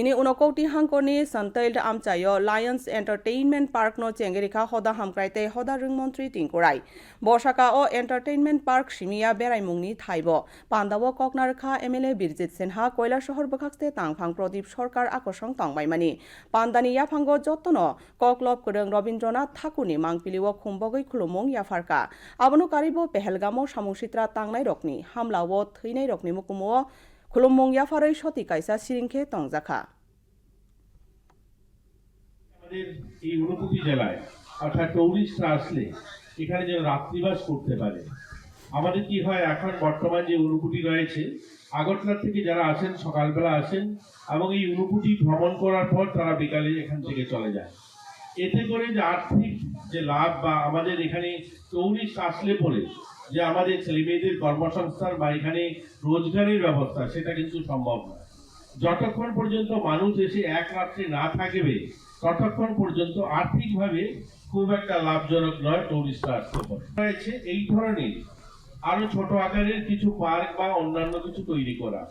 তিনি উনকৌটি হাংকনি সন্তৈল আমচায় লায়ন্স এন্টারটেইনমেন্ট পার্ক নো চেঙ্গেরিখা, হদা হামক্রাইতে, হদা রুংমন্ত্রী টিংকুরাই। বসাকা ও এন্টারটেইনমেন্ট পার্ক সিমিয়া বেড়াইমুংনি থাইব। পান্দাব ককনারখা এমএলএ বীরজিৎ সিনহা কৈলাসহর বখাকতে তাংফাং প্রদীপ সরকার আকর্ষণ তংবাইমানি। পান্দানি ইয়াফাঙ্গ যত্ন ককলব করং রবীন্দ্রনাথ ঠাকুরনি মাংপিলিও খুমবগৈ খুলুমং ইয়াফারকা। আবনো কারিব পেহেলগামো সামুসিত্রা তাংনাই রকনি হামলাও থৈনাই রকনি মুকুমো খুলুমং ইয়াফারৈ সতি কাইসা সিরিংখে তংজাখা আমাদের এই ঊনকোটি জেলায় অর্থাৎ টুরিস্টরা আসলে এখানে যেন রাত্রিবাস করতে পারে। আমাদের কি হয়, এখন বর্তমান যে ঊনকুটি রয়েছে আগরতলা থেকে যারা আসেন, সকালবেলা আসেন, এবং এই ঊনকুটি ভ্রমণ করার পর তারা বিকালে এখান থেকে চলে যায়। এতে করে যে আর্থিক যে লাভ বা আমাদের এখানে টুরিস্ট আসলে পরে যে আমাদের ছেলে মেয়েদের কর্মসংস্থান বা এখানে রোজগারের ব্যবস্থা, সেটা কিন্তু সম্ভব না যতক্ষণ পর্যন্ত মানুষ এসে এক রাত্রে না থাকবে, ততক্ষণ পর্যন্ত আর্থিকভাবে খুব একটা লাভজনক নয় টুরিস্টরা আসতে পারে এই ধরনের আরও ছোট আকারের কিছু পার্ক বা অন্যান্য কিছু তৈরি করা।